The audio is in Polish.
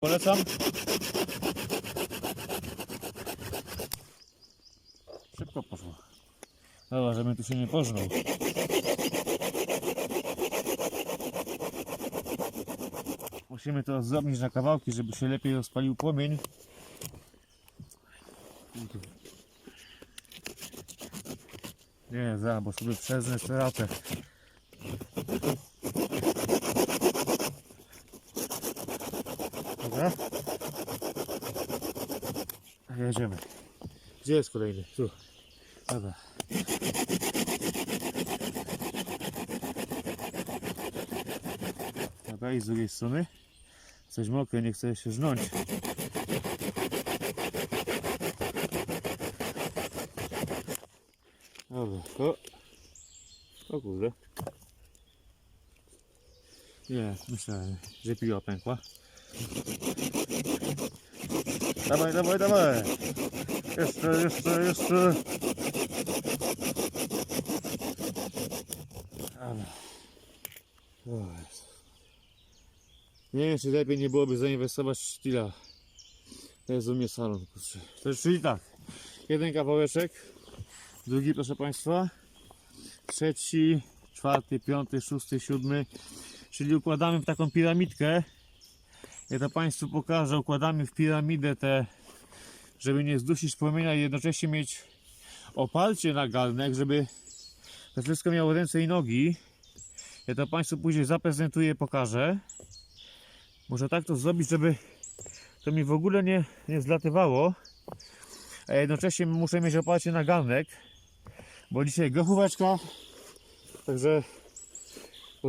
Polecam. Szybko poszło. Dobra, żeby tu się nie pożnął. Musimy to zrobić na kawałki, żeby się lepiej rozpalił płomień. Nie, za, bo sobie przeznę stratę. Dobra. Jedziemy. Gdzie jest kolejny? Tu. Dobra. Dobra, i z drugiej strony. Coś mokre, nie chce się żnąć. Dobra, o. O kurde. Nie, myślałem, że piła pękła. Dawaj, dawaj, dawaj! Jeszcze, jeszcze, jeszcze! Ale... Nie wiem, czy lepiej nie byłoby zainwestować w sztila. To jest u mnie salon, kurczę. To jest, czyli tak, jeden kawałeczek, drugi, proszę Państwa, trzeci, czwarty, piąty, szósty, siódmy, czyli układamy w taką piramidkę. Ja to Państwu pokażę, układamy w piramidę te, żeby nie zdusić płomienia i jednocześnie mieć oparcie na garnek, żeby to wszystko miało ręce i nogi. Ja to Państwu później zaprezentuję, pokażę. Może tak to zrobić, żeby to mi w ogóle nie, nie zlatywało. A jednocześnie muszę mieć oparcie na garnek, bo dzisiaj grochóweczka, także